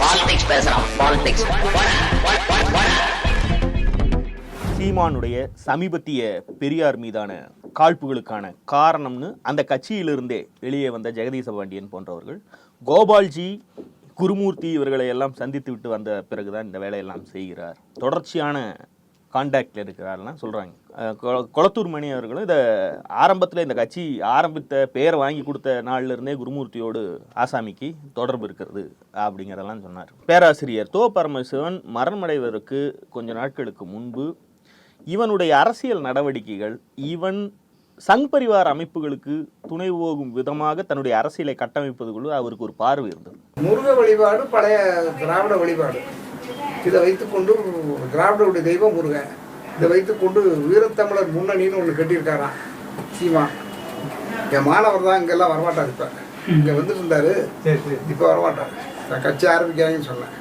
Politics பேசுறான் politics சீமானுடைய சமீபத்திய பெரியார் மீதான காழ்ப்புகளுக்கான காரணம்னு அந்த கட்சியிலிருந்தே வெளியே வந்த ஜெகதீச பாண்டியன் போன்றவர்கள் கோபால்ஜி குருமூர்த்தி இவர்களை எல்லாம் சந்தித்து விட்டு வந்த பிறகுதான் இந்த வேலையெல்லாம் செய்கிறார். தொடர்ச்சியான காண்டாக்டில் இருக்கிறார்லாம் சொல்கிறாங்க கொளத்தூர் மணி அவர்களும் இதை ஆரம்பத்தில் இந்த கட்சி ஆரம்பித்த பேரை வாங்கி கொடுத்த நாள்லேருந்தே குருமூர்த்தியோடு ஆசாமிக்கு தொடர்பு இருக்கிறது அப்படிங்கிறதெல்லாம் சொன்னார். பேராசிரியர் தோ. பரமசிவன் மரணமடைவதற்கு கொஞ்ச நாட்களுக்கு முன்பு இவனுடைய அரசியல் நடவடிக்கைகள் இவன் சங் பரிவார அமைப்புகளுக்கு துணை போகும் விதமாக தன்னுடைய அரசியலை கட்டமைப்பதுக்குள்ள அவருக்கு ஒரு பார்வை இருந்தது. முருக வழிபாடு பழைய திராவிட வழிபாடு. இதை வைத்துக்கொண்டு திராவிடருடைய தெய்வம் முருகன். இதை வைத்துக்கொண்டு வீரத்தமிழர் முன்னணின்னு ஒன்று கட்டியிருக்காராம் சீமா. என் மாணவர் தான் இங்கெல்லாம் வரமாட்டார் இப்போ. இங்கே வந்துட்டு இருந்தாரு இப்போ வரமாட்டார். நான் கட்சி ஆரம்பிக்காங்கன்னு சொன்னேன்.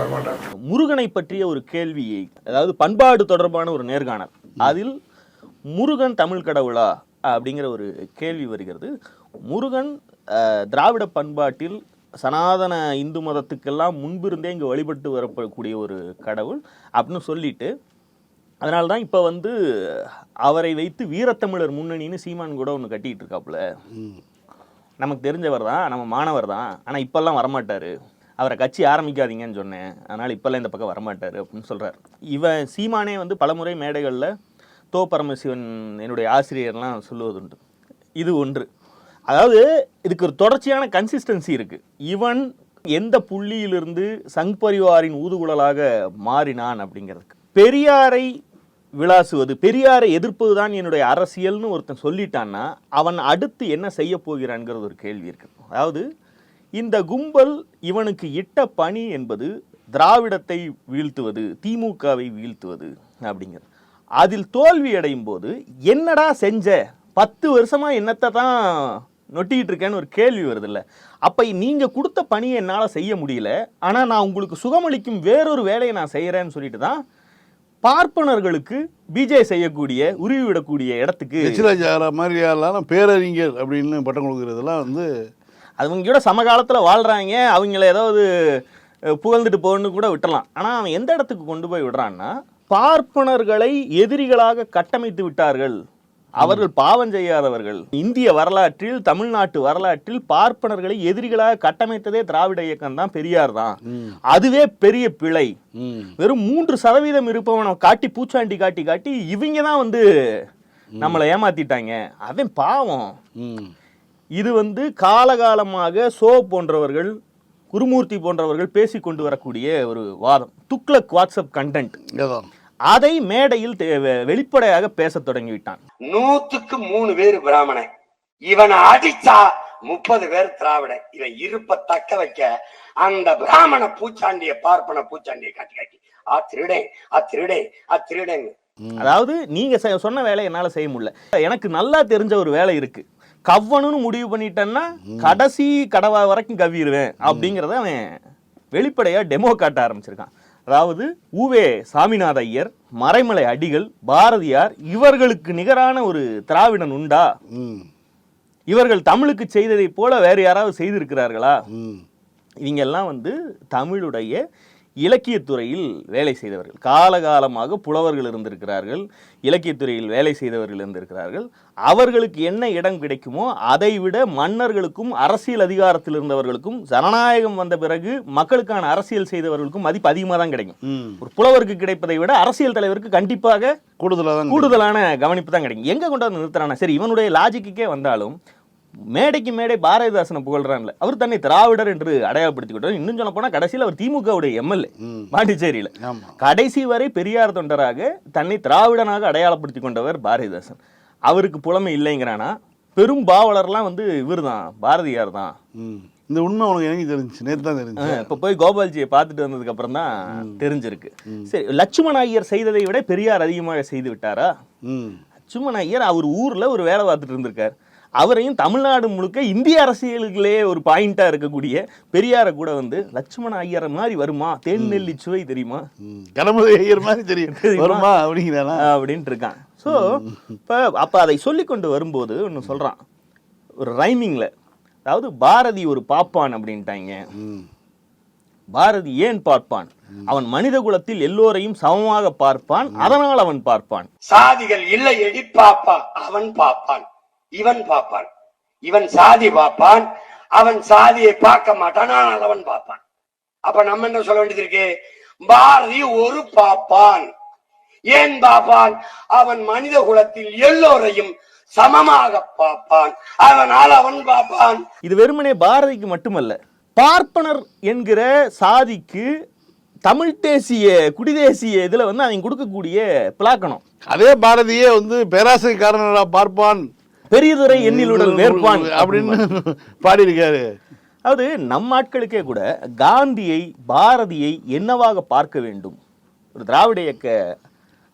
வரமாட்டார்? முருகனை பற்றிய ஒரு கேள்வியை அதாவது பண்பாடு தொடர்பான ஒரு நேர்காணல். அதில் முருகன் தமிழ் கடவுளா? அப்படிங்கிற ஒரு கேள்வி வருகிறது. முருகன் திராவிட பண்பாட்டில் சனாதன இந்து மதத்துக்கெல்லாம் முன்பிருந்தே இங்கே வழிபட்டு வரக்கூடிய ஒரு கடவுள் அப்படின்னு சொல்லிட்டு அதனால தான் இப்போ வந்து அவரை வைத்து வீரத்தமிழர் முன்னணின்னு சீமான் கூட ஒன்று கட்டிட்டு இருக்காப்புல. நமக்கு தெரிஞ்சவர் தான் நம்ம மாணவர் தான். ஆனால் இப்போல்லாம் வரமாட்டார். அவரை கட்சி ஆரம்பிக்காதீங்கன்னு சொன்னேன். அதனால் இப்போல்லாம் இந்த பக்கம் வரமாட்டார் அப்படின்னு சொல்கிறார் இவன் சீமானே வந்து பலமுறை மேடைகளில் தோ பரமசிவன் என்னுடைய ஆசிரியர்லாம் சொல்லுவதுண்டு. இது ஒன்று. அதாவது இதுக்கு ஒரு தொடர்ச்சியான கன்சிஸ்டன்சி இருக்குது இவன் எந்த புள்ளியிலிருந்து சங் பரிவாரின் ஊதுகுழலாக மாறினான் அப்படிங்கிறதுக்கு. பெரியாரை விளாசுவது பெரியாரை எதிர்ப்பது தான் என்னுடைய அரசியல்னு ஒருத்தன் சொல்லிட்டான்னா அவன் அடுத்து என்ன செய்ய போகிறான்ங்கிறது ஒரு கேள்வி இருக்கு. அதாவது இந்த கும்பல் இவனுக்கு இட்ட பணி என்பது திராவிடத்தை வீழ்த்துவது திமுகவை வீழ்த்துவது அப்படிங்கிறது. அதில் தோல்வி அடையும் போது என்னடா செஞ்ச? பத்து வருஷமாக என்னத்தை தான் நொட்டிக்கிட்டு இருக்கேன்னு ஒரு கேள்வி வருதுல்ல. அப்போ நீங்கள் கொடுத்த பணியை என்னால் செய்ய முடியல. ஆனால் நான் உங்களுக்கு சுகமளிக்கும் வேறொரு வேலையை நான் செய்கிறேன்னு சொல்லிட்டு தான் பார்ப்பனர்களுக்கு பிஜே செய்யக்கூடிய உருவி விடக்கூடிய இடத்துக்கு எச்சிராஜாரா மாதிரி யாரெல்லாம் பேரறிஞர் அப்படின்னு பட்டம் கொடுக்குறதெல்லாம் வந்து அவங்களோட சமகாலத்தில் வாழ்கிறாங்க அவங்கள ஏதாவது புகழ்ந்துட்டு போகணுன்னு கூட விட்டுறலாம். ஆனால் அவன் எந்த இடத்துக்கு கொண்டு போய் விடுறான்னா பார்ப்பனர்களை எதிரிகளாக கட்டமைத்து விட்டார்கள். அவர்கள் பாவம் செய்யாதவர்கள். இந்திய வரலாற்றில் தமிழ்நாட்டு வரலாற்றில் பார்ப்பனர்களை எதிரிகளாக கட்டமைத்ததே திராவிட இயக்கம் தான் பெரியார் தான். அதுவே பெரிய பிழை. வெறும் மூன்று சதவீதம் இருப்பவனை காட்டி பூச்சாண்டி காட்டி காட்டி இவங்க தான் வந்து நம்மளை ஏமாத்திட்டாங்க. அவன் பாவம். இது வந்து காலகாலமாக சோ போன்றவர்கள் குருமூர்த்தி போன்றவர்கள் பேசி கொண்டு வரக்கூடிய ஒரு வாதம். துக்ளக் வாட்ஸ்அப் கண்டென்ட் அதை மேடையில் வெளிப்படையாக பேசத் தொடங்கிவிட்டான். நூத்துக்கு மூணு பேர் பிராமணன் இவனை அடிச்சா முப்பது பேர் திராவிடன் இவன் இருப்ப தக்க வைக்க அந்த பிராமண பூச்சாண்டிய பார்ப்பன பூச்சாண்டிய காட்டி காட்டி ஆ திருடே ஆ திருடே ஆ திருடேங்க அதாவது நீங்க சொன்ன வேலையை என்னால செய்ய முடியல. எனக்கு நல்லா தெரிஞ்ச ஒரு வேலை இருக்கு. கவ்வணும்னு முடிவு பண்ணிட்டேன்னா கடைசி கடவா வரைக்கும் கவ்விடுவேன் அப்படிங்கிறத அவன் வெளிப்படையா டெமோ காட்ட ஆரம்பிச்சிருக்கான். அதாவது ஊவே சாமிநாத ஐயர் மறைமலை அடிகள் பாரதியார் இவர்களுக்கு நிகரான ஒரு திராவிடன் உண்டா? இவர்கள் தமிழுக்கு செய்ததைப் போல வேறு யாராவது செய்திருக்கிறார்களா? ம். இவங்க எல்லாம் வந்து தமிழுடைய இலக்கியத்துறையில் வேலை செய்தவர்கள். காலகாலமாக புலவர்கள் இருந்திருக்கிறார்கள். இலக்கியத்துறையில் வேலை செய்தவர்கள் இருந்திருக்கிறார்கள். அவர்களுக்கு என்ன இடம் கிடைக்குமோ அதை விட மன்னர்களுக்கும் அரசியல் அதிகாரத்தில் இருந்தவர்களுக்கும் ஜனநாயகம் வந்த பிறகு மக்களுக்கான அரசியல் செய்தவர்களுக்கும் மதிப்பு அதிகமாக தான் கிடைக்கும். ஒரு புலவருக்கு கிடைப்பதை விட அரசியல் தலைவருக்கு கண்டிப்பாக கூடுதலாக தான் கூடுதலான கவனிப்பு தான் கிடைக்கும். எங்க கொண்டு வந்து நிறுத்துறானா சரி இவனுடைய லாஜிக்குக்கே வந்தாலும் மேடைக்கு மேடை பாரதிதாசனை புகழ்றான்ல. அவர் தன்னை திராவிடர் என்று அடையாளப்படுத்திக்கிட்டார் இன்னும் சொல்ல போனா கடைசியில் அவர் திமுகவுடைய எம்எல்ஏ பாண்டிச்சேரியில. கடைசி வரை பெரியார் தொண்டராக தன்னை திராவிடனாக அடையாளப்படுத்தி கொண்டவர் பாரதிதாசன். அவருக்கு புலமை இல்லைங்கிறானா? பெரும் பாவலர்லாம் வந்து இவர்தான் பாரதியார் தான் இந்த உண்மை உனக்கு எனக்கு தெரிஞ்சுச்சு நேற்று தான் தெரிஞ்சு. இப்போ போய் கோபால்ஜியை பார்த்துட்டு வந்ததுக்கு அப்புறம் தான் தெரிஞ்சிருக்கு. சரி லட்சுமண ஐயர் செய்ததை விட பெரியார் அதிகமாக செய்து விட்டாரா? லட்சுமண ஐயர் அவர் ஊர்ல ஒரு வேலை பார்த்துட்டு இருந்திருக்கார். அவரையும் தமிழ்நாடு முழுக்க இந்திய அரசியலுக்குள்ளே ஒரு பாயிண்டா இருக்கக்கூடிய பெரியாரை கூட வந்து லட்சுமண ஐயர் மாதிரி வருமா? தேன் நெல்லி சுவை தெரியுமா? கணபதி ஐயர் மாதிரி தெரியும்? வருமா அப்படிங்கிறானா? அப்படின்ட்டு இருக்கான். ஸோ இப்போ அப்போ அதை சொல்லி கொண்டு வரும்போது ஒன்று சொல்றான். ஒரு ரைமிங்ல அதாவது பாரதி ஒரு பாப்பான் அப்படின்ட்டாங்க. பாரதி ஏன் பார்ப்பான்? அவன் மனித குலத்தில் எல்லோரையும் சமமாக பார்ப்பான் அதனால் அவன் பார்ப்பான். சாதிகள் இல்லை எடி பாப்பா அவன் பாப்பான். இவன் பாப்பான் இவன் சாதி பார்ப்பான். அவன் சாதியை பார்க்க மாட்டான் ஆனால் அவன் பார்ப்பான். அப்ப நம்ம என்ன சொல்ல வேண்டியது இருக்கு? பாரதி ஒரு பாப்பான் ஏன் பாப்பான் அவன் மனித குலத்தில் எல்லோரையும் சமமாக பார்ப்பான். அதனால் அவன் பார்ப்பான். இது வெறுமனே பாரதிக்கு மட்டுமல்ல பார்ப்பனர் என்கிற சாதிக்கு தமிழ் தேசிய குடிதேசிய இதுல வந்து அவங்க கொடுக்கக்கூடிய பிளாக்கணம். அதே பாரதியே வந்து பேராசைக்காரனடா பார்ப்பான். பெரியதுரை எண்ணிலுடன் வேர்ப்பான் அப்படின்னு பாடியிருக்காரு. அதாவது நம் ஆட்களுக்கே கூட காந்தியை பாரதியை என்னவாக பார்க்க வேண்டும்? ஒரு திராவிட இயக்க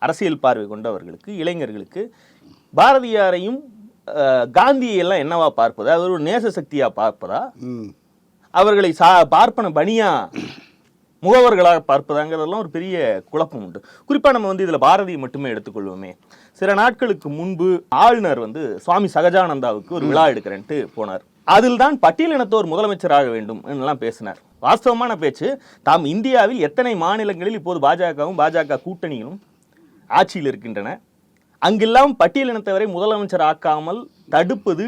அரசியல் பார்வை கொண்டவர்களுக்கு இளைஞர்களுக்கு பாரதியாரையும் காந்தியை எல்லாம் என்னவா பார்ப்பதா? அது ஒரு நேச சக்தியா பார்ப்பதா. அவர்களை சா பார்ப்பன பணியா? முகவர்களாக பார்ப்பதாங்கிறதெல்லாம் ஒரு பெரிய குழப்பம் உண்டு. குறிப்பா நம்ம வந்து இதுல பாரதியை மட்டுமே எடுத்துக்கொள்வோமே. சில நாட்களுக்கு முன்பு ஆளுநர் வந்து சுவாமி சகஜானந்தாவுக்கு ஒரு விழா எடுக்கிறேன்ட்டு போனார். அதில் தான் பட்டியலினத்தோர் முதலமைச்சராக வேண்டும் எல்லாம் பேசினார். வாஸ்தவமான பேச்சு தாம் இந்தியாவில் எத்தனை மாநிலங்களில் இப்போது பாஜகவும் பாஜக கூட்டணிகளும் ஆட்சியில் இருக்கின்றன? அங்கெல்லாம் பட்டியலினத்தவரை முதலமைச்சர் ஆக்காமல் தடுப்பது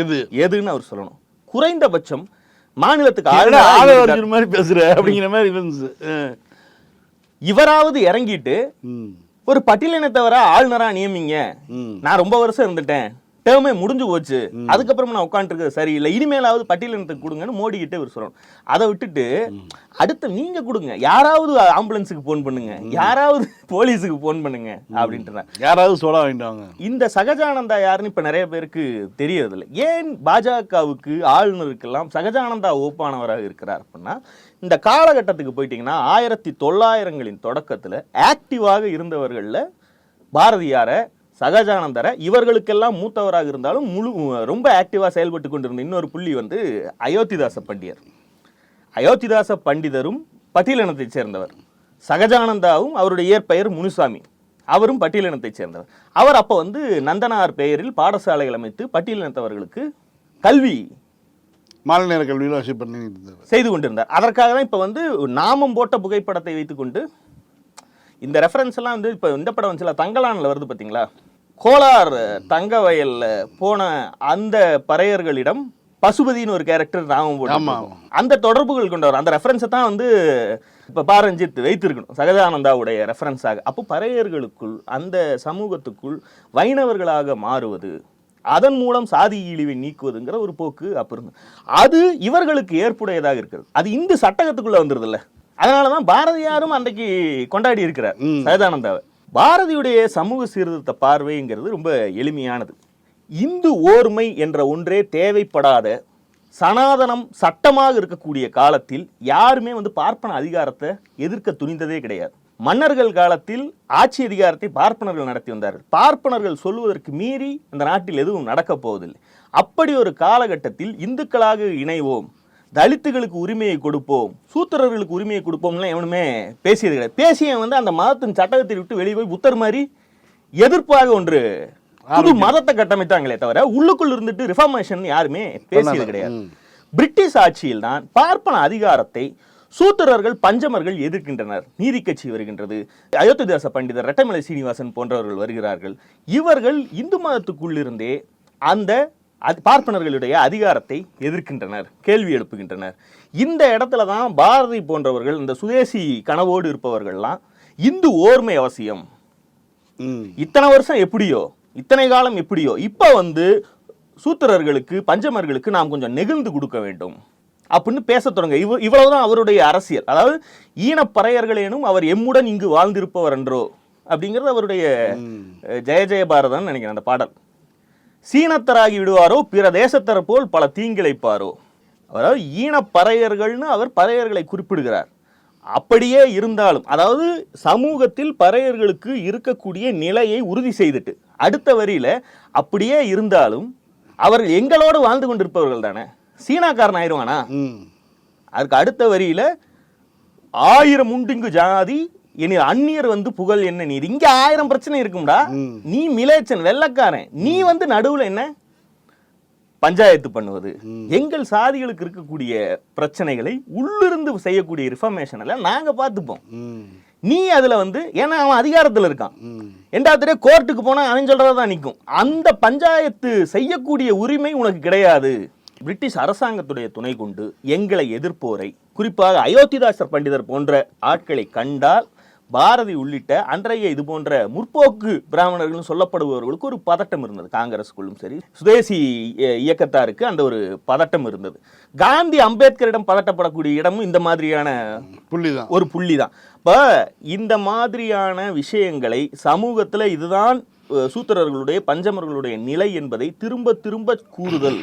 இது எதுன்னு அவர் சொல்லணும். குறைந்தபட்சம் மாநிலத்துக்கு ஆளுநரா மாதிரி பேசுற அப்படிங்கிற மாதிரி இருந்துச்சு. இவராவது இறங்கிட்டு. ஒரு பட்டியலினத்தவரை ஆளுநரா நியமிங்க. நான் ரொம்ப வருஷம் இருந்துட்டேன் டேர்மே முடிஞ்சு போச்சு. அதுக்கப்புறம் நான் உட்காந்துருக்கிறது சரியில்லை. இனிமேலாவது பட்டியலினத்துக்கு கொடுங்கன்னு மோடி கிட்ட இவர் சொல்லணும் அதை விட்டுட்டு அடுத்து நீங்க கொடுங்க. யாராவது ஆம்புலன்ஸுக்கு போன் பண்ணுங்க. யாராவது போலீஸுக்கு போன் பண்ணுங்க அப்படின்ட்டு யாராவது சோடா வாங்கிட்டாங்க. இந்த சகஜானந்தா யாருன்னு இப்ப நிறைய பேருக்கு தெரியறதில்ல. ஏன் பாஜகவுக்கு ஆளுநருக்கெல்லாம் சகஜானந்தா ஓப்பானவராக இருக்கிறார் அப்படின்னா இந்த காலகட்டத்துக்கு போயிட்டீங்கன்னா ஆயிரத்தி தொள்ளாயிரங்களின் தொடக்கத்துல ஆக்டிவாக இருந்தவர்கள்ல பாரதியார சகஜானந்தரை இவர்களுக்கெல்லாம் மூத்தவராக இருந்தாலும் முழு ரொம்ப ஆக்டிவா செயல்பட்டு கொண்டிருந்த இன்னொரு புள்ளி வந்து அயோத்திதாச பண்டியர் அயோத்திதாச பண்டிதரும் பட்டியலினத்தைச் சேர்ந்தவர். சகஜானந்தாவும் அவருடைய இயற்பெயர் முனுசாமி. அவரும் பட்டியலினத்தைச் சேர்ந்தவர். அவர் அப்போ வந்து நந்தனார் பெயரில் பாடசாலைகள் அமைத்து பட்டியலினத்தவர்களுக்கு கல்வி மாலை நேர கல்வியில் செய்து கொண்டிருந்தார். அதற்காக தான் இப்போ வந்து நாமம் போட்ட புகைப்படத்தை வைத்துக்கொண்டு இந்த ரெஃபரன்ஸ் எல்லாம் வந்து இப்போ இந்த படம் வந்துச்சுல தங்கலான்ல வருது பார்த்தீங்களா கோலார் தங்க வயல்ல போன அந்த பறையர்களிடம் பசுபதினு ஒரு கேரக்டர் நாமம். அந்த தொடர்புகள் கொண்டவர் அந்த ரெஃபரன்ஸை தான் வந்து இப்போ பாரஞ்சித் வைத்திருக்கணும். சகஜானந்தாவுடைய ரெஃபரன்ஸாக அப்போ பறையர்களுக்குள் அந்த சமூகத்துக்குள் வைணவர்களாக மாறுவது அதன் மூலம் சாதி இழிவை நீக்குவதுங்கிற ஒரு போக்கு அப்ப இருந்து அது இவர்களுக்கு ஏற்புடையதாக இருக்கிறது. அது இந்து சட்டகத்துக்குள்ள வந்துருதுல்ல. அதனாலதான் பாரதியாரும் அன்றைக்கு கொண்டாடி இருக்கிறார் ம். சகஜானந்தாவை. பாரதியுடைய சமூக சீர்திருத்த பார்வைங்கிறது ரொம்ப எளிமையானது. இந்து ஓர்மை என்ற ஒன்றே தேவைப்படாத சனாதனம் சட்டமாக இருக்கக்கூடிய காலத்தில் யாருமே வந்து பார்ப்பன அதிகாரத்தை எதிர்க்க துணிந்ததே கிடையாது. மன்னர்கள் காலத்தில் ஆட்சி அதிகாரத்தை பார்ப்பனர்கள் நடத்தி வந்தார்கள். பார்ப்பனர்கள் சொல்லுவதற்கு மீறி இந்த நாட்டில் எதுவும் நடக்கப் போவதில்லை. அப்படி ஒரு காலகட்டத்தில் இந்துக்களாக இணைவோம். தலித்துகளுக்கு உரிமையை கொடுப்போம் சூத்திரர்களுக்கு உரிமையை கொடுப்போம்லாம் எவனுமே பேசியது கிடையாது. பேசிய வந்து அந்த மதத்தின் சட்டகத்தை விட்டு வெளியே போய் புத்தர் மாதிரி எதிர்ப்பாக ஒன்று புது மதத்தை கட்டமைத்தாங்களே தவிர உள்ளுக்குள் இருந்துட்டு ரிஃபார்மேஷன் யாருமே பேசியது கிடையாது. பிரிட்டிஷ் ஆட்சியில் தான் பார்ப்பன அதிகாரத்தை சூத்திரர்கள் பஞ்சமர்கள் எதிர்க்கின்றனர் நீதி கட்சி வருகின்றது. அயோத்திதாச பண்டிதர் ரெட்டமலை சீனிவாசன் போன்றவர்கள் வருகிறார்கள். இவர்கள் இந்து மதத்துக்குள்ளிருந்தே அந்த அது- பார்ப்பனர்களுடைய அதிகாரத்தை எதிர்க்கின்றனர் கேள்வி எழுப்புகின்றனர். இந்த இடத்துல தான் பாரதி போன்றவர்கள் இந்த சுதேசி கனவோடு இருப்பவர்கள்லாம் இந்து ஓர்மை அவசியம். இத்தனை வருஷம் எப்படியோ இத்தனை காலம் எப்படியோ இப்போ வந்து சூத்திரர்களுக்கு பஞ்சமர்களுக்கு நாம் கொஞ்சம் நெகிழ்ந்து கொடுக்க வேண்டும். அப்படின்னு பேசத் தொடங்க இவ இவ்வளவுதான் அவருடைய அரசியல். அதாவது ஈனப்பறையர்களேனும் அவர் எம்முடன் இங்கு வாழ்ந்திருப்பவர் என்றோ அப்படிங்கிறது அவருடைய ஜெய ஜெய பாரதம் நினைக்கிறேன் அந்த பாடல். சீனத்தராகி விடுவாரோ பிற தேசத்தர் போல் பல தீங்கிழைப்பாரோ. அதாவது ஈனப்பறையர்கள்னு அவர் பறையர்களை குறிப்பிடுகிறார். அப்படியே இருந்தாலும் அதாவது சமூகத்தில் பறையர்களுக்கு இருக்கக்கூடிய நிலையை உறுதி செய்துட்டு அடுத்த வரியில அப்படியே இருந்தாலும் அவர்கள் எங்களோடு வாழ்ந்து கொண்டிருப்பவர்கள் தானே? சீனாக்காரன் ஆயிடுவானா ம். அதுக்கு அடுத்த வரியில ஆயிரம் உண்டிங்கு ஜாதி எனில் அந்நியர் வந்து புகழ் என்ன? நீர் இங்க ஆயிரம் பிரச்சனை இருக்கும்டா. நீ மிலேச்சன் வெள்ளக்காரன். நீ வந்து நடுவுல என்ன? பஞ்சாயத்து பண்ணுவது. எங்கள் சாதிகளுக்கு இருக்கக்கூடிய பிரச்சனைகளை உள்ளிருந்து செய்யக்கூடிய ரிஃபர்மேஷன் எல்லாம் நாங்க பார்த்துப்போம். நீ அதுல வந்து ஏன்னா அவன் அதிகாரத்துல இருக்கான். ரெண்டாவது கோர்ட்டுக்கு போனா அவன் சொல்றதான் நிற்கும் அந்த பஞ்சாயத்து செய்யக்கூடிய உரிமை உனக்கு கிடையாது. பிரிட்டிஷ் அரசாங்கத்துடைய துணை கொண்டு எங்களை எதிர்ப்போரை குறிப்பாக அயோத்திதாசர் பண்டிதர் போன்ற ஆட்களை கண்டால் பாரதி உள்ளிட்ட அன்றைய இது போன்ற முற்போக்கு பிராமணர்கள் சொல்லப்படுபவர்களுக்கு ஒரு பதட்டம் இருந்தது. காங்கிரஸுக்குள்ளும் சரி சுதேசி இய- இயக்கத்தாருக்கு அந்த ஒரு பதட்டம் இருந்தது. காந்தி அம்பேத்கரிடம் பதட்டப்படக்கூடிய இடமும் இந்த மாதிரியான புள்ளி தான் ஒரு புள்ளி தான் இப்போ இந்த மாதிரியான விஷயங்களை சமூகத்தில் இதுதான் சூத்திரர்களுடைய பஞ்சமர்களுடைய நிலை என்பதை திரும்ப திரும்ப கூறுதல்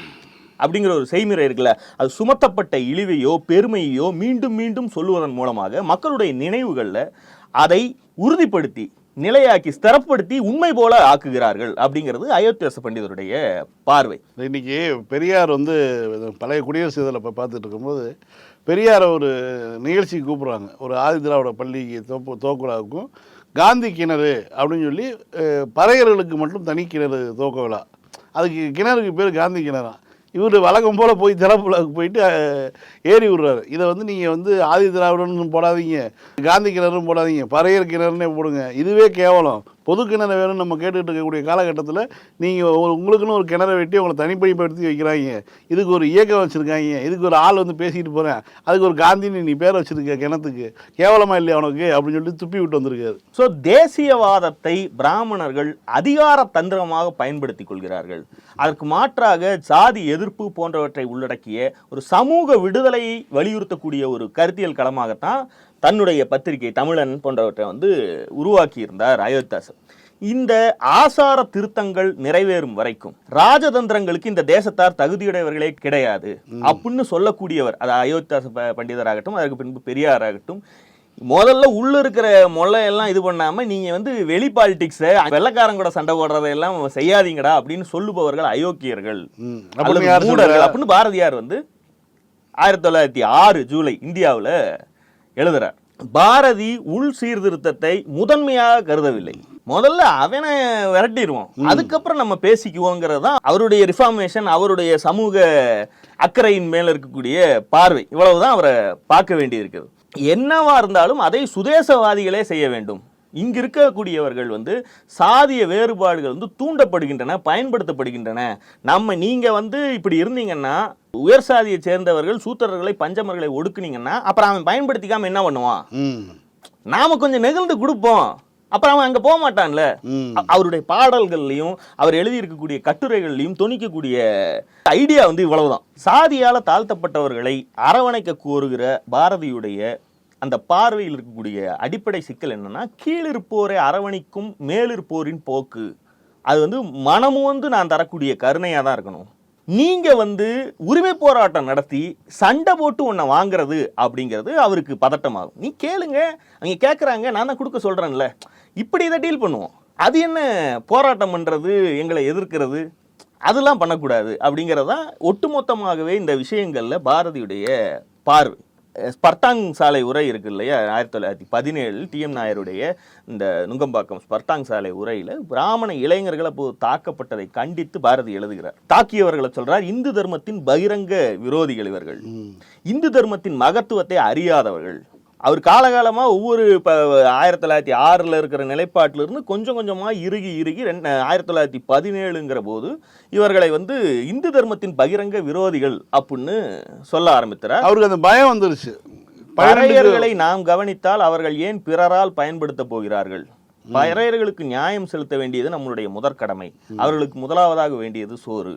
அப்படிங்கிற ஒரு செய்முறை இருக்குல்ல. அது சுமத்தப்பட்ட இழிவையோ பெருமையோ மீண்டும் மீண்டும் சொல்லுவதன் மூலமாக மக்களுடைய நினைவுகளில் அதை உறுதிப்படுத்தி நிலையாக்கி ஸ்திரப்படுத்தி உண்மை போல ஆக்குகிறார்கள் அப்படிங்கிறது அயோத்தியாச பண்டிதருடைய பார்வை. இன்னைக்கு பெரியார் வந்து பழைய குடியரசு இதில் இப்போ பார்த்துட்டு இருக்கும்போது பெரியாரை ஒரு நிகழ்ச்சிக்கு கூப்பிட்றாங்க. ஒரு ஆதி திராவிட பள்ளிக்கு தோப்பு தோக்குழாவுக்கும் காந்தி கிணறு அப்படின்னு சொல்லி பறையர்களுக்கு மட்டும் தனி கிணறு துவக்க விழா. அதுக்கு கிணறுக்கு பேர் காந்தி கிணறான் இவர் வழக்கம் போல் போய் திறப்புலாவுக்கு போயிட்டு ஏறி விடுறாரு. இதை வந்து நீங்கள் வந்து ஆதி திராவிடன்னு போடாதீங்க காந்தி கிணறுன்னு போடாதீங்க பறையர் கிணறுனே போடுங்க. இதுவே கேவலம். பொது கிணறு வேணும்னு நம்ம கேட்டுட்டு இருக்கக்கூடிய காலகட்டத்தில் நீங்கள் உங்களுக்குன்னு ஒரு கிணறை வெட்டி உங்களை தனிப்பயப்படுத்தி வைக்கிறாங்க. இதுக்கு ஒரு இயக்கம் வச்சுருக்காங்க. இதுக்கு ஒரு ஆள் வந்து பேசிக்கிட்டு போகிறேன் அதுக்கு ஒரு காந்தின்னு நீ பேர் வச்சிருக்க கிணத்துக்கு. கேவலமாக இல்லையா உனக்கு? அப்படின்னு சொல்லிட்டு துப்பி விட்டு வந்திருக்காரு. ஸோ தேசியவாதத்தை பிராமணர்கள் அதிகார தந்திரமாக பயன்படுத்திக் கொள்கிறார்கள். அதற்கு மாற்றாக சாதி எதிர்ப்பு போன்றவற்றை உள்ளடக்கிய ஒரு சமூக விடுதலையை வலியுறுத்தக்கூடிய ஒரு கருத்தியல் களமாகத்தான் தன்னுடைய பத்திரிகை தமிழன் போன்றவற்றை வந்து உருவாக்கி இருந்தார் அயோத்தாசர் இந்த ஆசார திருத்தங்கள் நிறைவேறும் வரைக்கும் ராஜதந்திரங்களுக்கு இந்த தேசத்தார் தகுதியுடையவர்களே கிடையாது. அப்படின்னு சொல்லக்கூடியவர் அது அயோத்தியாச பண்டிதராகட்டும் அதற்கு பின்பு பெரியாராகட்டும் முதல்ல உள்ள இருக்கிற மொல்லை எல்லாம் இது பண்ணாம நீங்க வந்து வெளி பாலிடிக்ஸை வெள்ளக்காரன் கூட சண்டை போடுறதையெல்லாம் செய்யாதீங்கடா அப்படின்னு சொல்லுபவர்கள் அயோக்கியர்கள்? அப்படின்னு பாரதியார் வந்து ஆயிரத்தி தொள்ளாயிரத்தி ஆறு ஜூலை இந்தியாவுல எழுதுறார். பாரதி உள் சீர்திருத்தத்தை முதன்மையாக கருதவில்லை. முதல்ல அவனை விரட்டிடுவோம். அதுக்கப்புறம் நம்ம பேசிக்குவோங்கிறது தான் அவருடைய ரிஃபார்மேஷன் அவருடைய சமூக அக்கறையின் மேல இருக்கக்கூடிய பார்வை. இவ்வளவுதான் அவரை பார்க்க வேண்டியிருக்கிறது. என்னவா இருந்தாலும் அதை சுதேசவாதிகளே செய்ய வேண்டும். இங்க இருக்கக்கூடியவர்கள் வந்து சாதிய வேறுபாடுகள் வந்து தூண்டப்படுகின்றன பயன்படுத்தப்படுகின்றன. நம்ம நீங்க வந்து இப்படி இருந்தீங்கன்னா உயர் சாதியை சேர்ந்தவர்கள் சூத்திரர்களை பஞ்சமர்களை ஒடுக்குனீங்கன்னா அப்புறம் அவன் பயன்படுத்திக்காம என்ன பண்ணுவான்? நாம கொஞ்சம் நெகிழ்ந்து கொடுப்போம். அப்புறம் அவன் அங்க போக மாட்டான்ல. அவருடைய பாடல்கள்லையும் அவர் எழுதியிருக்கக்கூடிய கட்டுரைகள்லையும் துணிக்கக்கூடிய ஐடியா வந்து இவ்வளவுதான். சாதியால தாழ்த்தப்பட்டவர்களை அரவணைக்க கோருகிற பாரதியுடைய அந்த பார்வையில் இருக்கக்கூடிய அடிப்படை சிக்கல் என்னன்னா கீழிருப்போரை அரவணைக்கும் மேலிருப்போரின் போக்கு. அது வந்து மனமும் வந்து நான் தரக்கூடிய கருணையாக தான் இருக்கணும். நீங்கள் வந்து உரிமை போராட்டம் நடத்தி சண்டை போட்டு உன்னை வாங்குறது அப்படிங்கிறது அவருக்கு பதட்டமாகும். நீ கேளுங்க. அவங்க கேட்குறாங்க நான் தான் கொடுக்க சொல்கிறேன்ல இப்படி இதை டீல் பண்ணுவோம். அது என்ன போராட்டம் பண்ணுறது எங்களை எதிர்க்கிறது? அதெல்லாம் பண்ணக்கூடாது அப்படிங்கிறது தான் ஒட்டுமொத்தமாகவே இந்த விஷயங்களில் பாரதியுடைய பார்வை. ஸ்பர்டாங் சாலை உரை இருக்கு இல்லையா? ஆயிரத்தி தொள்ளாயிரத்தி பதினேழில் டிஎம் நாயருடைய இந்த நுங்கம்பாக்கம் ஸ்பர்டாங் சாலை உரையில பிராமண இளைஞர்கள் அப்போ தாக்கப்பட்டதை கண்டித்து பாரதி எழுதுகிறார். தாக்கியவர்களை சொல்றார் இந்து தர்மத்தின் பகிரங்க விரோதிகள் இவர்கள். இந்து தர்மத்தின் மகத்துவத்தை அறியாதவர்கள். அவர் காலகாலமா ஒவ்வொரு இப்போ ஆயிரத்தி தொள்ளாயிரத்தி ஆறில் இருக்கிற நிலைப்பாட்டில இருந்து கொஞ்சம் கொஞ்சமா இறுகி இறுகி ரெண்டு ஆயிரத்தி தொள்ளாயிரத்தி பதினேழுங்கிற போது இவர்களை வந்து இந்து தர்மத்தின் பகிரங்க விரோதிகள் அப்படின்னு சொல்ல ஆரம்பித்தார் அவருக்கு அந்த பயம் வந்துருச்சு. பறையர்களை நாம் கவனித்தால் அவர்கள் ஏன் பிறரால் பயன்படுத்த போகிறார்கள்? பறையர்களுக்கு நியாயம் செலுத்த வேண்டியது நம்மளுடைய முதற் கடமை. அவர்களுக்கு முதலாவதாக வேண்டியது சோறு.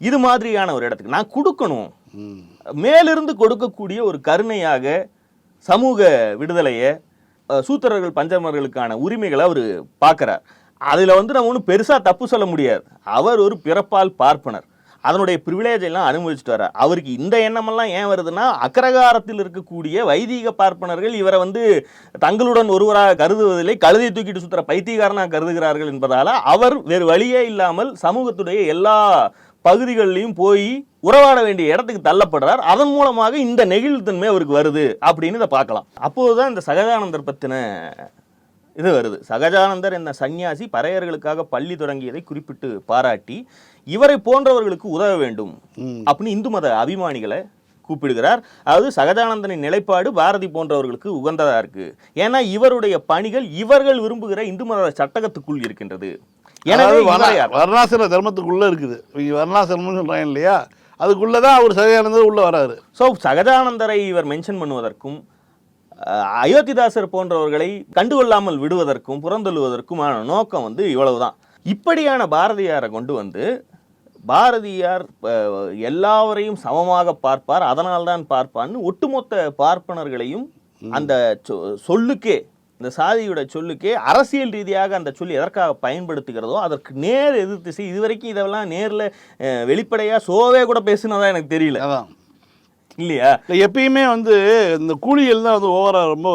இது மாதிரியான ஒரு இடத்துக்கு நான் கொடுக்கணும். மேலிருந்து கொடுக்கக்கூடிய ஒரு கருணையாக சமூக விடுதலையை சூத்திரர்கள் பஞ்சமர்களுக்கான உரிமைகளை அவர் பார்க்குறார். அதில் வந்து நம்ம ஒன்றும் பெருசாக தப்பு சொல்ல முடியாது. அவர் ஒரு பிறப்பால் பார்ப்பனர். அதனுடைய ப்ரிவிலேஜ் எல்லாம் அனுபவிச்சுட்டு வர்றார். அவருக்கு இந்த எண்ணமெல்லாம் ஏன் வருதுன்னா அக்ரகாரத்தில் இருக்கக்கூடிய வைதீக பார்ப்பனர்கள் இவரை வந்து தங்களுடன் ஒருவராக கருதுவதில்லை கழுதை தூக்கிட்டு சுத்துற பைத்தியகாரனாக கருதுகிறார்கள் என்பதால் அவர் வேறு வழியே இல்லாமல் சமூகத்துடைய எல்லா பகுதிகளிலையும் போய் உறவாட வேண்டிய இடத்துக்கு தள்ளப்படுறார். அதன் மூலமாக இந்த நெகிழ்த்தன்மை அவருக்கு வருது அப்படின்னு இதை பார்க்கலாம். அப்போதுதான் இந்த சகஜானந்தர் பத்தின இது வருது. சகஜானந்தர் என்ன சந்நியாசி பறையர்களுக்காக பள்ளி தொடங்கியதை குறிப்பிட்டு பாராட்டி இவரை போன்றவர்களுக்கு உதவ வேண்டும். அப்படின்னு இந்து மத அபிமானிகளை கூப்பிடுகிறார். அதாவது சகஜானந்தனின் நிலைப்பாடு பாரதி போன்றவர்களுக்கு உகந்ததா இருக்கு. ஏன்னா இவருடைய பணிகள் இவர்கள் விரும்புகிற இந்து மத சட்டகத்துக்குள் இருக்கின்றது. எனவே? வர்ணாசிர தர்மத்துக்குள்ள இருக்குது. வர்ணாசிரமம்னு சொல்றாங்க இல்லையா? அதுக்குள்ளதான் அவர் சரியானது உள்ள வராரு. ஸோ சகஜானந்தரை இவர் மென்ஷன் பண்ணுவதற்கும் அயோத்திதாசர் போன்றவர்களை கண்டுகொள்ளாமல் விடுவதற்கும் புறந்தள்ளுவதற்குமான நோக்கம் வந்து இவ்வளவுதான். இப்படியான பாரதியாரை கொண்டு வந்து பாரதியார் எல்லாவரையும் சமமாக பார்ப்பார் அதனால்தான் பார்ப்பார்னு ஒட்டுமொத்த பார்ப்பனர்களையும் அந்த சொல்லுக்கே இந்த சாதியோட சொல்லுக்கே அரசியல் ரீதியாக அந்த சொல் எதற்காக பயன்படுத்துகிறதோ அதற்கு நேர் எதிர் திசை. இதுவரைக்கும் இதெல்லாம் நேரில் வெளிப்படையாக சோவே கூட பேசுனதா எனக்கு தெரியல. அதான். இல்லையா? இல்ல, எப்பயுமே வந்து இந்த கூலிகள் தான் வந்து ஓவரா ரொம்ப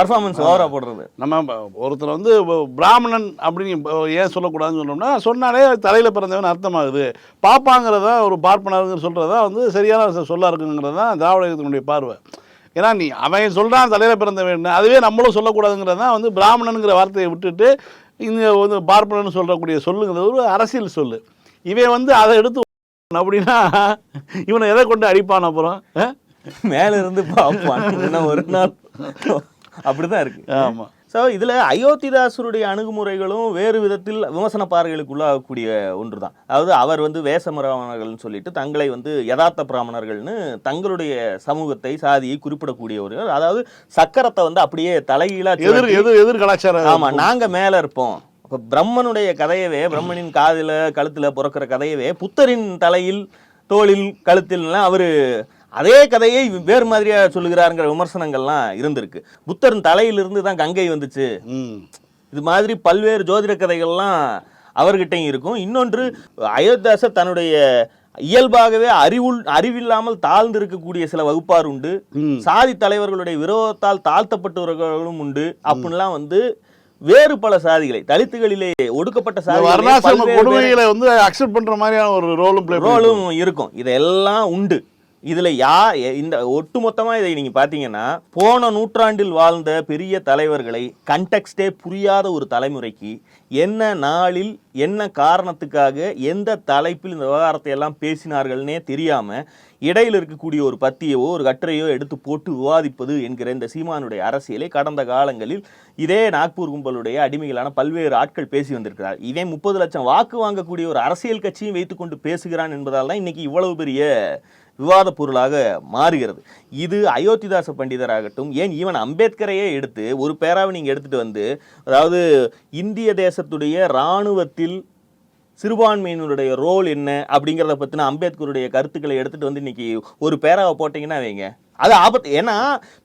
பர்ஃபார்மன்ஸ் ஓவரா போடுறது. நம்ம ஒருத்தர் வந்து பிராமணன் அப்படின்னு ஏன் சொல்லக்கூடாதுன்னு சொன்னோம்னா சொன்னாலே தலையில பிறந்தவன் அர்த்தமாகுது. பாப்பாங்கிறதா ஒரு பார்ப்பனருங்கிற சொல்றதா வந்து சரியான சொல்லா இருக்குங்கிறது தான் திராவிட பார்வை. ஏன்னா நீ அவன் சொல்றான் தலையில பிறந்தவன் அதுவே நம்மளும் சொல்லக்கூடாதுங்கிறது தான் வந்து பிராமணனுங்கிற வார்த்தையை விட்டுட்டு இந்த வந்து பார்ப்பனன் சொல்லக்கூடிய சொல்லுங்கிறது ஒரு அரசியல் சொல்லு. இவன் வந்து அதை எடுத்து அப்படின்னா இவனை எதை கொண்டு அடிப்பான் அப்புறம்? மேல இருந்து பார்ப்பான் ஒரு நாள். அப்படிதான் இருக்கு. ஆமா. ஸோ இதுல அயோத்திதாசருடைய அணுகுமுறைகளும் வேறு விதத்தில் விமர்சன பார்வைகளுக்குள்ளாகக்கூடிய ஒன்று தான் அதாவது அவர் வந்து வேஷ பிராமணர்கள்னு சொல்லிட்டு தங்களை வந்து யதார்த்த பிராமணர்கள்னு தங்களுடைய சமூகத்தை சாதியை குறிப்பிடக்கூடிய ஒரு அதாவது சக்கரத்தை வந்து அப்படியே தலைகீழா எதிர் எதிர் எதிர் கலாச்சாரம் ஆமா நாங்க மேல இருப்போம். இப்ப பிரம்மனுடைய கதையவே பிரம்மனின் காதுல கழுத்துல பிறக்கிற கதையவே புத்தரின் தலையில் தோளில் கழுத்தில்லாம் அவரு அதே கதையை வேறு மாதிரியா சொல்லுகிறாருங்கிற விமர்சனங்கள்லாம் இருந்திருக்கு. புத்தரின் தலையிலிருந்து தான் கங்கை வந்துச்சு. இது மாதிரி பல்வேறு ஜோதிட கதைகள்லாம் அவர்கிட்டயும் இருக்கும். இன்னொன்று அயோத்தியாசர் தன்னுடைய இயல்பாகவே அறிவுள் அறிவில்லாமல் தாழ்ந்து இருக்கக்கூடிய சில வகுப்பார் உண்டு. சாதி தலைவர்களுடைய விரோதத்தால் தாழ்த்தப்பட்டவர்களும் உண்டு. அப்படின்லாம் வந்து வேறு பல சாதிகளை தலித்துகளிலே ஒடுக்கப்பட்ட பேரை- கொடுமைகளை வந்து அக்செப்ட் பண்ற மாதிரியான ஒரு ரோலும் ரோலும் இருக்கும். இதெல்லாம் உண்டு. இதில் யா இந்த ஒட்டுமொத்தமாக இதை நீங்கள் பார்த்தீங்கன்னா போன நூற்றாண்டில் வாழ்ந்த பெரிய தலைவர்களை கண்டெக்ஸ்டே புரியாத ஒரு தலைமுறைக்கு என்ன நாளில் என்ன காரணத்துக்காக எந்த தலைப்பில் இந்த விவகாரத்தை எல்லாம் பேசினார்கள்னே தெரியாமல் இடையில் இருக்கக்கூடிய ஒரு பத்தியவோ ஒரு கட்டுரையோ எடுத்து போட்டு விவாதிப்பது என்கிற இந்த சீமானுடைய அரசியலை கடந்த காலங்களில் இதே நாக்பூர் கும்பலுடைய அடிமைகளான பல்வேறு ஆட்கள் பேசி வந்திருக்கிறார். இதே முப்பது லட்சம் வாக்கு வாங்கக்கூடிய ஒரு அரசியல் கட்சியும் வைத்துக்கொண்டு பேசுகிறான் என்பதால் தான் இன்னைக்கு இவ்வளவு பெரிய விவாத பொருளாக மாறுகிறது. இது அயோத்திதாச பண்டிதராகட்டும் ஏன் ஈவன் அம்பேத்கரையே எடுத்து ஒரு பேராவை நீங்கள் எடுத்துகிட்டு வந்து அதாவது இந்திய தேசத்துடைய இராணுவத்தில் சிறுபான்மையினருடைய ரோல் என்ன அப்படிங்கிறத பத்தின அம்பேத்கருடைய கருத்துக்களை எடுத்துட்டு வந்து இன்னைக்கு ஒரு பேராவை போட்டீங்கன்னா வைங்க. அது ஆபத்து ஏன்னா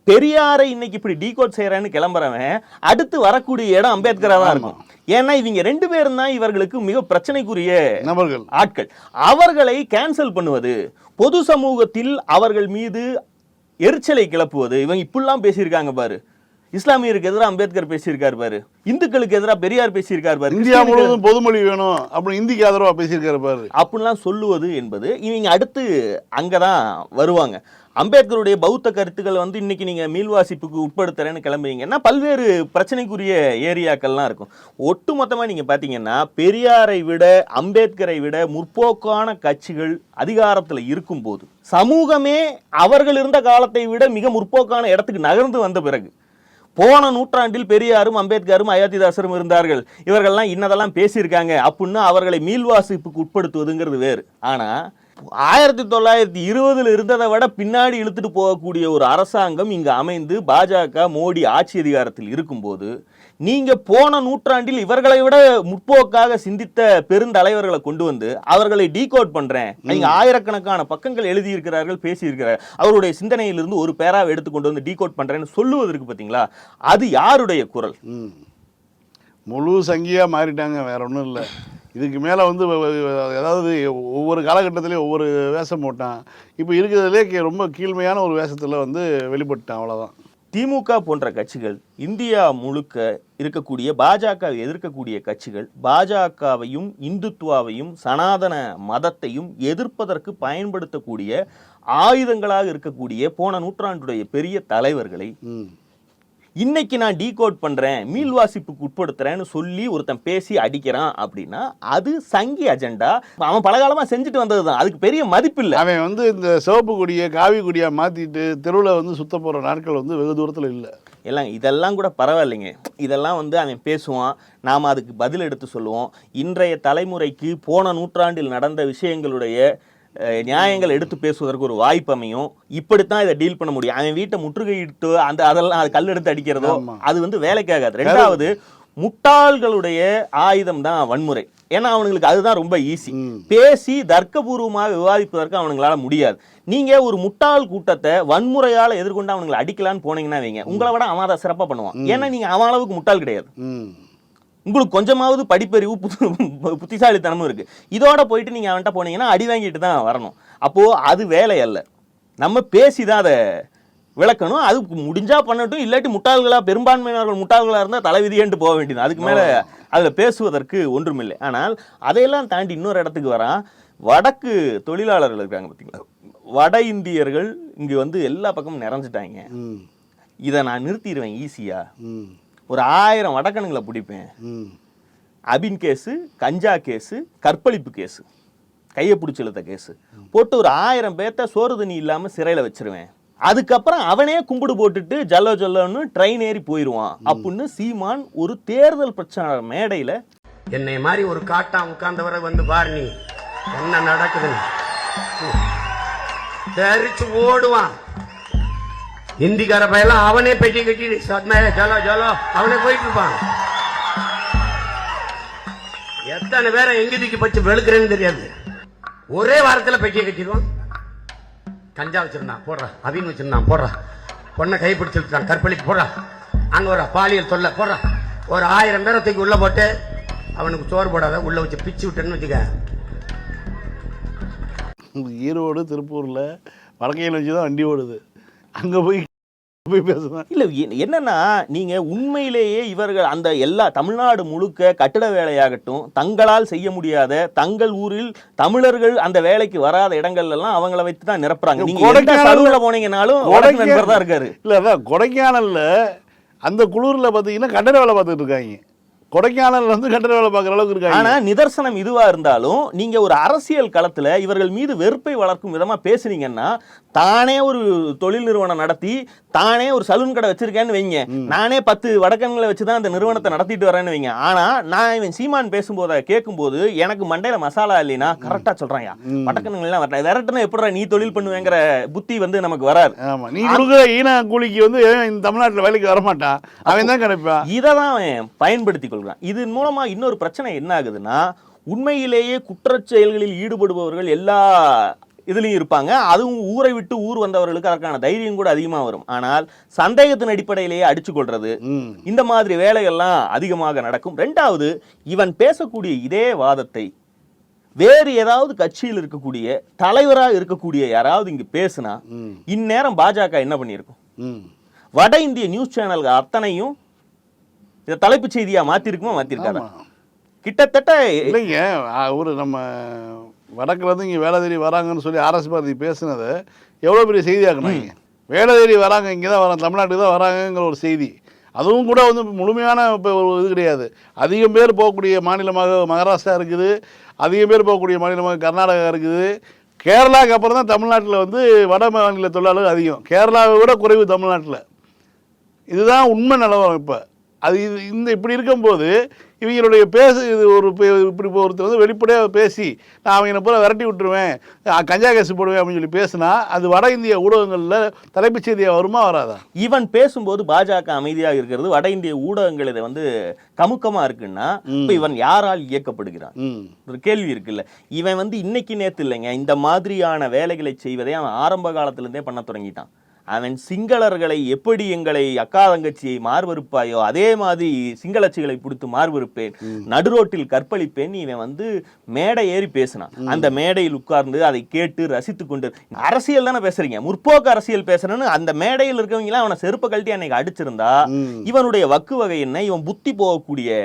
பெரியாரை இன்னைக்கு இப்படி டீகோட் செய்யறேன்னு கிளம்புறவன் அடுத்து வரக்கூடிய இடம் அம்பேத்கரா தான் இருக்கும். ஏன்னா இவங்க ரெண்டு பேரும் தான் இவர்களுக்கு மிக பிரச்சனைக்குரிய நபர்கள். ஆட்கள். அவர்களை கேன்சல் பண்ணுவது பொது சமூகத்தில் அவர்கள் மீது எரிச்சலை கிளப்புவது இவங்க இப்படிலாம் பேசியிருக்காங்க பாரு. இஸ்லாமியருக்கு எதிராக அம்பேத்கர் பேசியிருக்காரு பாரு. இந்துக்களுக்கு எதிராக பெரியார் பேசியிருக்காரு பாரு. இந்தியா முழுவதும் பொதுமொழி வேணும். அப்படின்னு இந்திக்கு ஆதரவா பேசியிருக்காரு பாரு. அப்படிலாம் சொல்லுவது என்பது இவங்க அடுத்து அங்கதான் வருவாங்க. அம்பேத்கருடைய பௌத்த கருத்துக்கள் வந்து இன்னைக்கு நீங்க மீள்வாசிப்புக்கு உட்படுத்துறேன்னு கிளம்புறீங்கன்னா பல்வேறு பிரச்சனைக்குரிய ஏரியாக்கள்லாம் இருக்கும். ஒட்டுமொத்தமா நீங்க பாத்தீங்கன்னா பெரியாரை விட அம்பேத்கரை விட முற்போக்கான கட்சிகள் அதிகாரத்துல இருக்கும்போது சமூகமே அவர்கள் இருந்த காலத்தை விட மிக முற்போக்கான இடத்துக்கு நகர்ந்து வந்த பிறகு போன நூற்றாண்டில் பெரியாரும் அம்பேத்கரும் அயோத்திதாசரும் இருந்தார்கள். இவர்கள்லாம் இன்னதெல்லாம் பேசியிருக்காங்க. அப்படின்னு அவர்களை மீள்வாசிப்புக்கு உட்படுத்துவதுங்கிறது வேறு. ஆனால் ஆயிரத்தி தொள்ளாயிரத்தி இருபதுல இருந்ததை விட பின்னாடி இழுத்துட்டு போகக்கூடிய ஒரு அரசாங்கம் இங்கு அமைந்து பாஜக மோடி ஆட்சி அதிகாரத்தில் இருக்கும்போது நீங்க போன நூற்றாண்டில் இவர்களை விட முற்போக்காக சிந்தித்த பெருந்தலைவர்களை கொண்டு வந்து அவர்களை டீகோட் பண்றேன். நீங்க ஆயிரக்கணக்கான பக்கங்கள் எழுதியிருக்கிறார்கள் பேசியிருக்கிறார். அவருடைய சிந்தனையிலிருந்து ஒரு பேராவை எடுத்துக்கொண்டு வந்து டீகோட் பண்றேன்னு சொல்லுவதற்கு பாத்தீங்களா அது யாருடைய குரல். முழு சங்கியா மாறிட்டாங்க வேற ஒன்றும் இல்லை. இதுக்கு மேலே வந்து அதாவது ஒவ்வொரு காலகட்டத்திலையும் ஒவ்வொரு வேஷம் போட்டான். இப்போ இருக்கிறதுலே ரொம்ப கீழ்மையான ஒரு வேஷத்தில் வந்து வெளிப்பட்டான் அவ்வளோதான் திமுக போன்ற கட்சிகள் இந்தியா முழுக்க இருக்கக்கூடிய பாஜகவை எதிர்க்கக்கூடிய கட்சிகள் பாஜகவையும் இந்துத்துவாவையும் சனாதன மதத்தையும் எதிர்ப்பதற்கு பயன்படுத்தக்கூடிய ஆயுதங்களாக இருக்கக்கூடிய போன நூற்றாண்டுடைய பெரிய தலைவர்களை இன்னைக்கு நான் டீகோட் பண்றேன் மீள்வாசிப்புக்கு உட்படுத்துறேன்னு சொல்லி ஒருத்தன் பேசி அடிக்கிறான் அப்படின்னா அது சங்கி அஜெண்டா அவன் பலகாலமா செஞ்சுட்டு வந்ததுதான். அதுக்கு பெரிய மதிப்பு இல்ல அவன் வந்து இந்த சிவப்பு கொடியை காவி கொடியா மாத்திட்டு தெருவில் வந்து சுத்த போற நாட்கள் வந்து வெகு தூரத்துல இல்லை. எல்லாம் இதெல்லாம் கூட பரவாயில்லைங்க. இதெல்லாம் வந்து அவன் பேசுவான். நாம் அதுக்கு பதில் எடுத்து சொல்லுவோம். இன்றைய தலைமுறைக்கு போன நூற்றாண்டில் நடந்த விஷயங்களுடைய நியாயங்கள் எடுத்து பேசுவதற்கு ஒரு வாய்ப்பு அமையும். இப்படித்தான் இதை டீல் பண்ண முடியும். அவன் வீட்டை முற்றுகையிட்டு அந்த அதெல்லாம் அது கல் எடுத்து அடிக்கிறதோ. அது வந்து வேலைக்காகாது. ரெண்டாவது முட்டாள்களுடைய ஆயுதம் தான் வன்முறை. ஏன்னா அவனுங்களுக்கு அதுதான் ரொம்ப ஈஸி. பேசி தர்க்கபூர்வமாக விவாதிப்பதற்கு அவனுங்களால முடியாது. நீங்க ஒரு முட்டாள் கூட்டத்தை வன்முறையால எதிர்கொண்டு அவனுங்களை அடிக்கலான்னு போனீங்கன்னா வைங்க. உங்களை விட அவன் அதை சிறப்பா பண்ணுவான். ஏன்னா நீங்க அவன் அளவுக்கு முட்டாள் கிடையாது. உங்களுக்கு கொஞ்சமாவது படிப்பறிவு புத்தி- புத்திசாலித்தனமும் இருக்கு. இதோட போயிட்டு நீங்க அவன்கிட்ட போனீங்கன்னா அடி வாங்கிட்டு தான் வரணும். அப்போ அது வேலை அல்ல நம்ம பேசி தான் அதை விளக்கணும். அது முடிஞ்சா பண்ணட்டும். இல்லாட்டி முட்டாள்களா பெரும்பான்மையினர்கள் முட்டாள்களா இருந்தா தலைவிதியன்ட்டு போக வேண்டியது. அதுக்கு மேல அதுல பேசுவதற்கு ஒன்றுமில்லை. ஆனால் அதையெல்லாம் தாண்டி இன்னொரு இடத்துக்கு வரான். வடக்கு தொழிலாளர்கள் இருக்காங்க பார்த்தீங்களா வட இந்தியர்கள் இங்க வந்து எல்லா பக்கமும் நிறைஞ்சிட்டாங்க. இதை நான் நிறுத்திடுவேன் ஈஸியா ம். ஒரு ஆயிரம் வடக்கணுங்களை பிடிப்பேன். ம். அபின் கேஸு கஞ்சா கேஸு கற்பழிப்பு கேஸு கையை பிடிச்சி இழுத்த கேஸு. போட்டு ஒரு ஆயிரம் பேர்த்த சோறு தண்ணி இல்லாமல் சிறையில் வச்சிருவேன். அதுக்கப்புறம் அவனே கும்பிடு போட்டுட்டு ஜல்லோ ஜல்லோன்னு ட்ரெயின் ஏறி போயிடுவான் அப்படின்னு சீமான் ஒரு தேர்தல் பிரச்சார மேடையில் என்னை மாதிரி ஒரு காட்டா உட்கார்ந்தவரை வந்து பாரு நீ. என்ன நடக்குதுன்னு? தெரிச்சு ஓடுவான். ஹிந்திக்கார பையெல்லாம் அவனே பெட்டி கட்டி சத்மே ஜலோ ஜலோ அவனே போயிட்டு இருப்பான் எத்தனை பேரை எங்க தூக்கி பச்சு வெளுக்கிறேன்னு தெரியாது. ஒரே வாரத்துல பெட்டியை கட்டிடுவான். கஞ்சா வச்சிருந்தான் போடுறா. அபின் வச்சிருந்தான் போடுறா. பொண்ணை கை பிடிச்சிருக்கான் கற்பழிக்கு போடுறா. அங்க ஒரு பாலியல் தொல்லை போடுறா. ஒரு ஆயிரம் பேரை தூக்கி உள்ள போட்டு அவனுக்கு சோறு போடாத உள்ள வச்சு பிச்சு விட்டேன்னு வச்சுக்க. ஈரோடு திருப்பூர்ல வடக்கையில் வச்சு தான் வண்டி ஓடுது. அங்க போய் போய் பேசுவேன். இல்லை என்னன்னா நீங்க உண்மையிலேயே இவர்கள் அந்த எல்லா தமிழ்நாடு முழுக்க கட்டிட வேலையாகட்டும் தங்களால் செய்ய முடியாத தங்கள் ஊரில் தமிழர்கள் அந்த வேலைக்கு வராத இடங்கள்ல எல்லாம் அவங்கள வைத்து தான் நிரப்புறாங்க. நீங்க எந்த கொடைக்கானல்ல- சலூன்ல போனீங்கனாலும் நண்பர் தான் இருக்காரு. இல்ல கொடைக்கானல்ல அந்த குளூர்ல பாத்தீங்கன்னா கட்டட வேலை பார்த்துட்டு இருக்காங்க. கொடைக்கானல்ல வந்து கட்டட வேலை பார்க்குற அளவுக்கு இருக்காங்க. ஆனா நிதர்சனம் இதுவா இருந்தாலும் நீங்க ஒரு அரசியல் களத்துல இவர்கள் மீது வெறுப்பை வளர்க்கும் விதமா பேசுனீங்கன்னா தானே ஒரு தொழில் நிறுவனம் நடத்தி தானே ஒரு சலூன் கடை வச்சிருக்கேன்னு வைங்க. நானே பத்து வடக்கன்களை வச்சுதான் அந்த நிறுவனத்தை நடத்திட்டு வரேன்னு வைங்க. ஆனா நான் இவன் சீமான் பேசும்போது கேட்கும்போது எனக்கு மண்டையில மசாலா இல்லைனா கரெக்டா சொல்றாங்க வடக்கன்கள் வரல. விரட்டுனா எப்படிடா நீ தொழில் பண்ணுவேங்கிற புத்தி வந்து நமக்கு வராது. நீ கொடுக்குற ஈன கூலிக்கு வந்து இந்த தமிழ்நாட்டுல வேலைக்கு வரமாட்டான் அவன் தான் கிடைப்பான் இதை தான் அவன் பயன்படுத்தி கொள்கிறான் இதன் மூலமா இன்னொரு பிரச்சனை என்ன ஆகுதுன்னா உண்மையிலேயே குற்றச் செயல்களில் ஈடுபடுபவர்கள் எல்லா இதுலயும் இருப்பாங்க. அதுவும் ஊரை விட்டு ஊர் வந்தவர்களுக்கு அதற்கான தைரியம் கூட அதிகமா வரும். ஆனால் சந்தேகத்தின் அடிப்படையிலேயே அடிச்சு கொள்றது. இந்த மாதிரி வேலைகள்லாம் அதிகமாக நடக்கும். ரெண்டாவது இவன் பேசக்கூடிய இதே வாதத்தை வேறு ஏதாவது கட்சியில் இருக்கக்கூடிய தலைவராக இருக்கக்கூடிய யாராவது இங்கு பேசுனா இந்நேரம் பாஜக என்ன பண்ணியிருக்கும்? வட இந்திய நியூஸ் சேனல்கள் அத்தனையும் இதை தலைப்புச் செய்தியா மாத்திருக்குமா மாத்திருக்காரா ஆமா. கிட்டத்தட்ட இல்லைங்க. ஒரு நம்ம வடக்குலேருந்து இங்கே வேலை தேடி வராங்கன்னு சொல்லி ஆர்எஸ் பாரதி பேசுனதை எவ்வளோ பெரிய செய்தியாக்குனாங்க வேலை தேடி வராங்க இங்கே தான் வராங்க தமிழ்நாட்டுக்கு தான் வராங்கங்கிற ஒரு செய்தி. அதுவும் கூட வந்து முழுமையான இப்போ ஒரு இது கிடையாது. அதிகம் பேர் போகக்கூடிய மாநிலமாக மகாராஷ்டிரா இருக்குது அதிகம் பேர் போகக்கூடிய மாநிலமாக கர்நாடகா இருக்குது. கேரளாவுக்கு அப்புறம் தான் தமிழ்நாட்டில் வந்து வட மாநில தொழிலாளர்கள் அதிகம். கேரளாவை விட குறைவு தமிழ்நாட்டில். இதுதான் உண்மை நிலவரம் இப்போ. அது இது இந்த இப்படி இருக்கும்போது இவங்களுடைய பேசு இது ஒரு இப்படி இப்போ ஒருத்தர் வந்து வெளிப்படையாக பேசி நான் அவங்களை பூரா விரட்டி விட்டுருவேன் கஞ்சா கேஸ் போடுவேன் அப்படின்னு சொல்லி பேசினா அது வட இந்திய ஊடகங்களில் தலைப்புச் செய்தியாக வருமா வராதா? இவன் பேசும்போது பாஜக அமைதியாக இருக்கிறது வட இந்திய ஊடகங்கள் இதை வந்து கமுக்கமா இருக்குன்னா இப்ப இவன் யாரால் இயக்கப்படுகிறான்? ஒரு கேள்வி இருக்குல்ல. இவன் வந்து இன்னைக்கு நேத்து இல்லைங்க இந்த மாதிரியான வேலைகளை செய்வதை அவன் ஆரம்ப காலத்துல இருந்தே பண்ண தொடங்கிட்டான். அவன் சிங்களர்களை எப்படி எங்களை அக்கா தங்கச்சியை மார்வறுப்பாயோ அதே மாதிரி சிங்களச்சிகளை பிடித்து மார்வறுப்பேன். நடுரோட்டில் கற்பழிப்பேன். இவன் வந்து மேடை ஏறி பேசினான். அந்த மேடையில் உட்கார்ந்து அதை கேட்டு ரசித்து கொண்டு அரசியல் தானே பேசுறீங்க? முற்போக்கு அரசியல் பேசுறேன்னு அந்த மேடையில் இருக்கவங்க எல்லாம் அவனை செருப்பு கழட்டி அன்னைக்கு அடிச்சிருந்தா. இவனுடைய வக்கு வகை என்ன? இவன் புத்தி போகக்கூடிய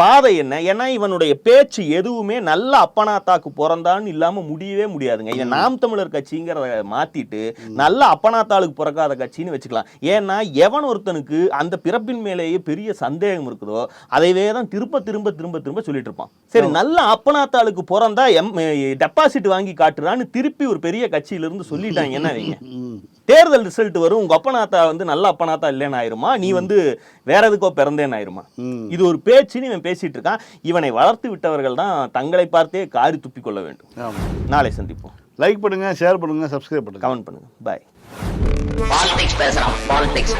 பாதை என்ன? ஏன்னா இவனுடைய பேச்சு எதுவுமே நல்ல அப்பனாத்தாக்கு பிறந்தான்னு இல்லாம முடியவே முடியாதுங்க. இவன் நாம் தமிழர் கட்சிங்கிறத மாத்திட்டு நல்ல அப்பனாத்தாளுக்கு பிறக்காத கட்சின்னு வச்சுக்கலாம். ஏன்னா எவன் ஒருத்தனுக்கு அந்த பிறப்பின் மேலேயே பெரிய சந்தேகம் இருக்குதோ அதைவே தான் திரும்ப திரும்ப திரும்ப திரும்ப சொல்லிட்டு இருப்பான். சரி நல்ல அப்பனாத்தாளுக்கு பிறந்தா எம் டெபாசிட் வாங்கி காட்டுறான்னு திருப்பி ஒரு பெரிய கட்சியில இருந்து சொல்லிட்டாங்கன்னா வைங்க. தேர்தல் ரிசல்ட் வரும். உங்க அப்பனாத்தா வந்து நல்ல அப்பனாத்தா இல்லைன்னு ஆயிருமா? நீ வந்து வேற எதுக்கோ பிறந்தேன்னு ஆயிருமா? ம். இது ஒரு பேச்சுன்னு இவன் பேசிட்டு இருக்கான். இவனை வளர்த்து விட்டவர்கள் தான் தங்களை பார்த்தே காரி துப்பிக் கொள்ள வேண்டும். நாளை சந்திப்போம். லைக் பண்ணுங்க ஷேர் பண்ணுங்க சப்ஸ்கிரைப் பண்ணுங்க. கமெண்ட் பண்ணுங்க. பாய் பாலிடிக்ஸ் பேசுறான் பாலிடிக்ஸ்